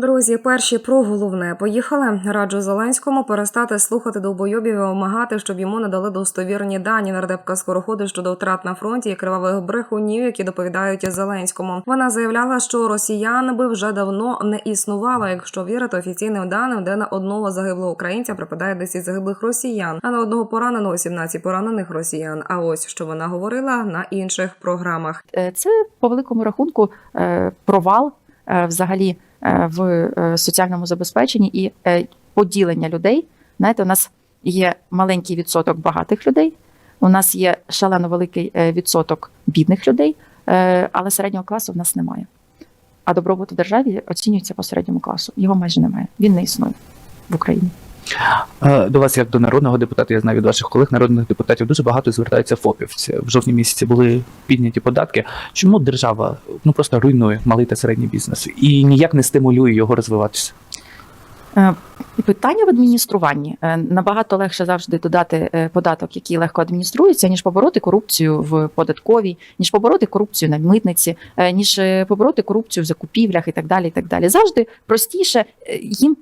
Друзі, перші про головне поїхали. Раджу Зеленському перестати слухати довбойобів і вимагати, щоб йому надали достовірні дані. Нардепка скороходить щодо втрат на фронті і кривавих брехунів, які доповідають Зеленському. Вона заявляла, що росіян би вже давно не існувало, якщо вірити офіційним даним, де на одного загиблого українця припадає 10 загиблих росіян, а на одного пораненого 17 поранених росіян. А ось що вона говорила на інших програмах. Е, Це по великому рахунку е, провал е, взагалі в е, соціальному забезпеченні і е, поділення людей. Знаєте, у нас є маленький відсоток багатих людей, у нас є шалено великий е, відсоток бідних людей, е, але середнього класу в нас немає. А добробут в державі оцінюється по середньому класу. Його майже немає. Він не існує в Україні. Е, До вас, як до народного депутата, я знаю від ваших колег, народних депутатів, дуже багато звертаються фопівці. В жовтні місяці були підняті податки. Чому держава ну просто руйнує малий та середній бізнес і ніяк не стимулює його розвиватися? Е, Питання в адмініструванні Е, набагато легше завжди додати е, податок, який легко адмініструється, ніж побороти корупцію в податковій, ніж побороти корупцію на митниці, ніж побороти корупцію в закупівлях і так далі. І так далі. Завжди простіше їм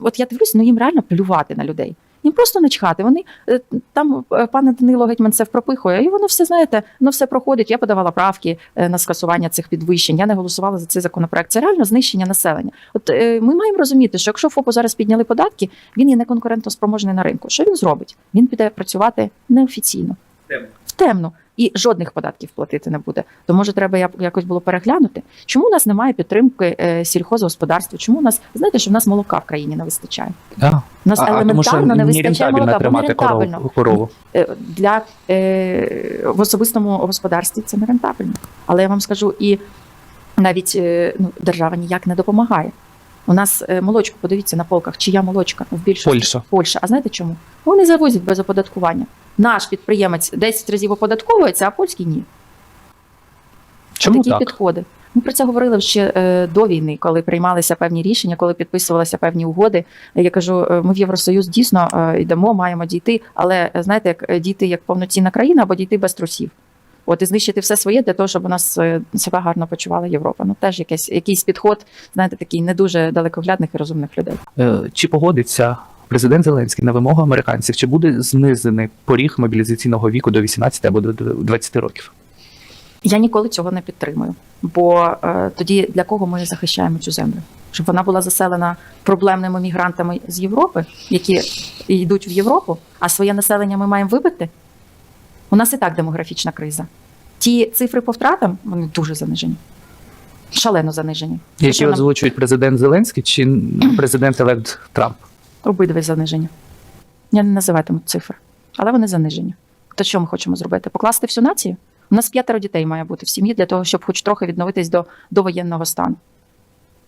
от я дивлюсь, ну їм реально плювати на людей. Їм просто начхати. Вони е, там е, пане Данило Гетьман це впропихує, і воно все знаєте, воно все проходить. Я подавала правки е, на скасування цих підвищень. Я не голосувала за цей законопроект. Це реально знищення населення. От ми маємо розуміти, що якщо ФОПу зараз підняли податки, він є неконкурентоспроможний на ринку. Що він зробить? Він піде працювати неофіційно в темну. І жодних податків платити не буде. То може треба якось було переглянути. Чому у нас немає підтримки е, сільхозгосподарства? Чому у нас знаєте, що в нас молока в країні не вистачає? Да. У нас А, тому елементарно що не вистачає молока, бо тримати нерентабельно. корову. корову. Е, для е, в особистому господарстві це не рентабельно. Але я вам скажу, і навіть е, ну, держава ніяк не допомагає. У нас е, молочко, подивіться на полках, чия молочка в більшості Польща. Польща. А знаєте чому? Вони завозять без оподаткування. Наш підприємець 10 разів оподатковується, а польський ні. Чому такі так? підходи. Ми про це говорили ще е, до війни, коли приймалися певні рішення, коли підписувалися певні угоди. Я кажу, е, ми в Євросоюз дійсно е, йдемо, маємо дійти, але знаєте, як дійти як повноцінна країна або дійти без трусів. От і знищити все своє для того, щоб у нас себе гарно почувала Європа. Ну теж якийсь, якийсь підход, знаєте, такий не дуже далекоглядних і розумних людей. Чи погодиться президент Зеленський на вимогу американців? Чи буде знизений поріг мобілізаційного віку до 18 або до 20 років? Я ніколи цього не підтримую. Бо е, тоді для кого ми захищаємо цю землю? Щоб вона була заселена проблемними мігрантами з Європи, які йдуть в Європу, а своє населення ми маємо вибити. У нас і так демографічна криза. Ті цифри по втратам вони дуже занижені, шалено занижені. Які озвучують президент Зеленський чи президент Елект Трамп? Обидві занижені. Я не називатиму цифр, але вони занижені. То що ми хочемо зробити? Покласти всю націю? У нас п'ятеро дітей має бути в сім'ї для того, щоб хоч трохи відновитись до, до воєнного стану.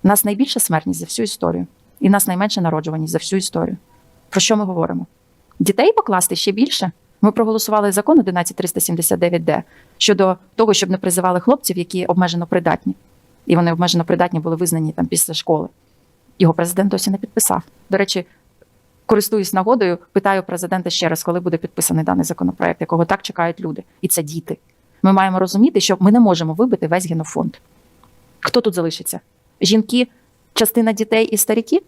У нас найбільша смертність за всю історію, і у нас найменша народжуваність за всю історію. Про що ми говоримо? Дітей покласти ще більше. Ми проголосували закон 11379Д щодо того, щоб не призивали хлопців, які обмежено придатні. І вони обмежено придатні були визнані там після школи. Його президент досі не підписав. До речі, користуюсь нагодою, питаю президента ще раз, коли буде підписаний даний законопроект, якого так чекають люди. І це діти. Ми маємо розуміти, що ми не можемо вибити весь генофонд. Хто тут залишиться? Жінки, частина дітей і старіки?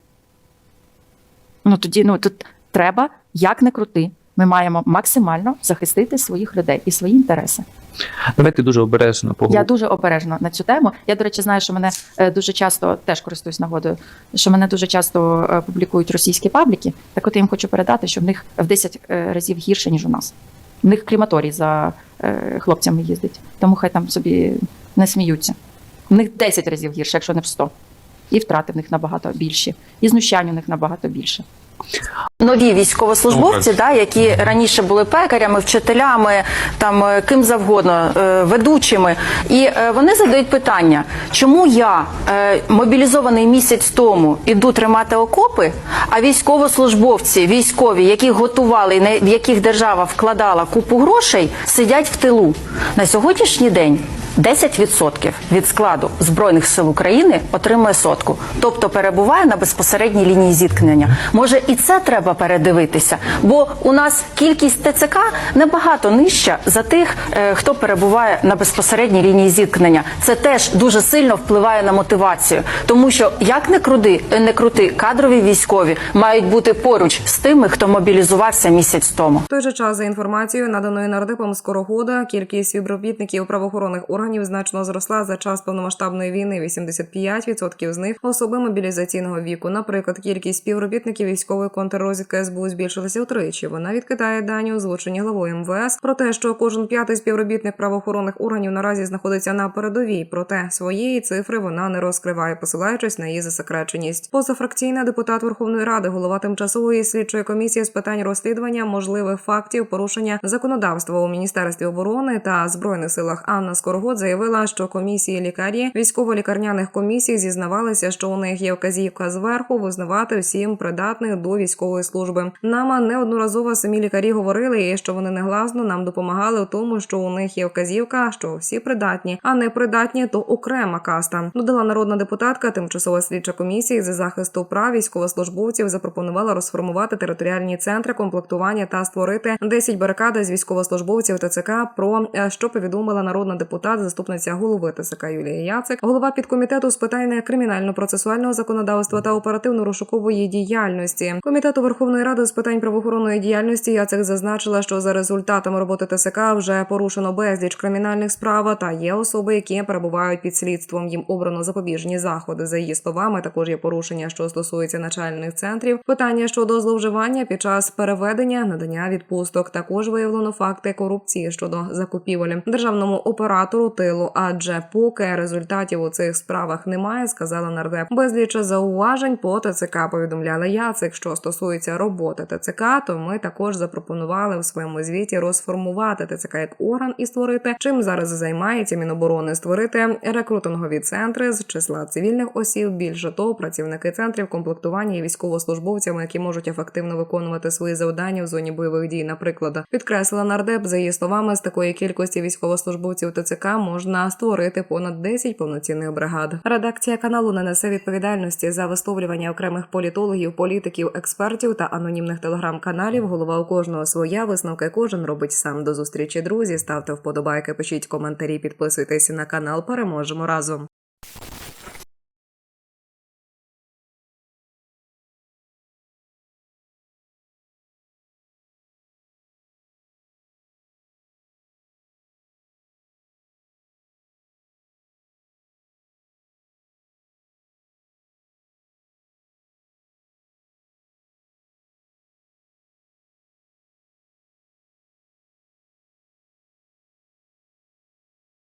Ну тоді ну тут треба, як не крути. Ми маємо максимально захистити своїх людей і свої інтереси. Давайте дуже обережно Я дуже обережно на цю тему. Я, до речі, знаю, що мене е, дуже часто теж користуюсь нагодою, що мене дуже часто е, публікують російські пабліки. Так от я їм хочу передати, що в них в 10 е, разів гірше, ніж у нас. В них крематорій за хлопцями їздить. Тому хай там собі не сміються. В них 10 разів гірше, якщо не в 100. І втрати в них набагато більші, і знущань у них набагато більше. Нові військовослужбовці, да, які раніше були пекарями, вчителями, там е, ким завгодно, е, ведучими, і е, вони задають питання, чому я мобілізований місяць тому іду тримати окопи, а військовослужбовці, військові, яких готували, в яких держава вкладала купу грошей, сидять в тилу на сьогоднішній день. 10% від складу збройних сил України отримує сотку, тобто перебуває на безпосередній лінії зіткнення. Може, і це треба передивитися, бо у нас кількість ТЦК набагато нижча за тих, е, хто перебуває на безпосередній лінії зіткнення. Це теж дуже сильно впливає на мотивацію, тому що як не крути, не крути, кадрові військові мають бути поруч з тими, хто мобілізувався місяць тому. В той же час, за інформацією, наданою нардепом Скорохода, кількість співробітників правоохоронних органів значно зросла за час повномасштабної війни. 85% з них особи мобілізаційного віку. Наприклад, кількість співробітників військової контррозвідки СБУ збільшилася втричі. Вона відкидає дані озвучені главою МВС про те, що кожен п'ятий співробітник правоохоронних органів наразі знаходиться на передовій. Проте своєї цифри вона не розкриває, посилаючись на її засекреченість. Позафракційна депутат Верховної Ради, голова тимчасової слідчої комісії з питань розслідування можливих фактів порушення законодавства у міністерстві оборони та збройних силах Анна Скорогод заявила, що комісії лікарі військово-лікарняних комісій зізнавалися, що у них є вказівка зверху визнавати всім придатних до військової служби. Нам неодноразово самі лікарі говорили, що вони негласно нам допомагали у тому, що у них є вказівка, що всі придатні, а не придатні то окрема каста. Додала народна депутатка. Тимчасова слідча комісія за захисту прав військовослужбовців запропонувала розформувати територіальні центри комплектування та створити 10 барикад з військовослужбовців ТЦК. Про е, що повідомила народна депутат, заступниця голови ТЦК Юлія Яцик, голова підкомітету з питань кримінально-процесуального законодавства та оперативно-розшукової діяльності. Комітету Верховної Ради з питань правоохоронної діяльності Яцик зазначила, що за результатами роботи ТСК вже порушено безліч кримінальних справ та є особи, які перебувають під слідством. Їм обрано запобіжні заходи. За її словами, також є порушення, що стосується начальних центрів. Питання щодо зловживання під час переведення надання відпусток. Також виявлено факти корупції щодо закупівель державному оператору тилу. Адже поки результатів у цих справах немає, сказала нардеп. Безліч зауважень по ТЦК повідомляла Яцик. Що стосується роботи ТЦК, то ми також запропонували в своєму звіті розформувати ТЦК як орган і створити чим зараз займається Міноборони. Створити рекрутингові центри з числа цивільних осіб. Більше того, працівники центрів комплектування є військовослужбовцями, які можуть ефективно виконувати свої завдання в зоні бойових дій. Наприклад, підкреслила нардеп за її словами, з такої кількості військовослужбовців ТЦК можна створити понад 10 повноцінних бригад. Редакція каналу не несе відповідальності за висловлювання окремих політологів, політиків, експертів та анонімних телеграм-каналів. Голова у кожного своя висновки кожен робить сам. До зустрічі, друзі. Ставте вподобайки, пишіть коментарі, підписуйтесь на канал. Переможемо разом.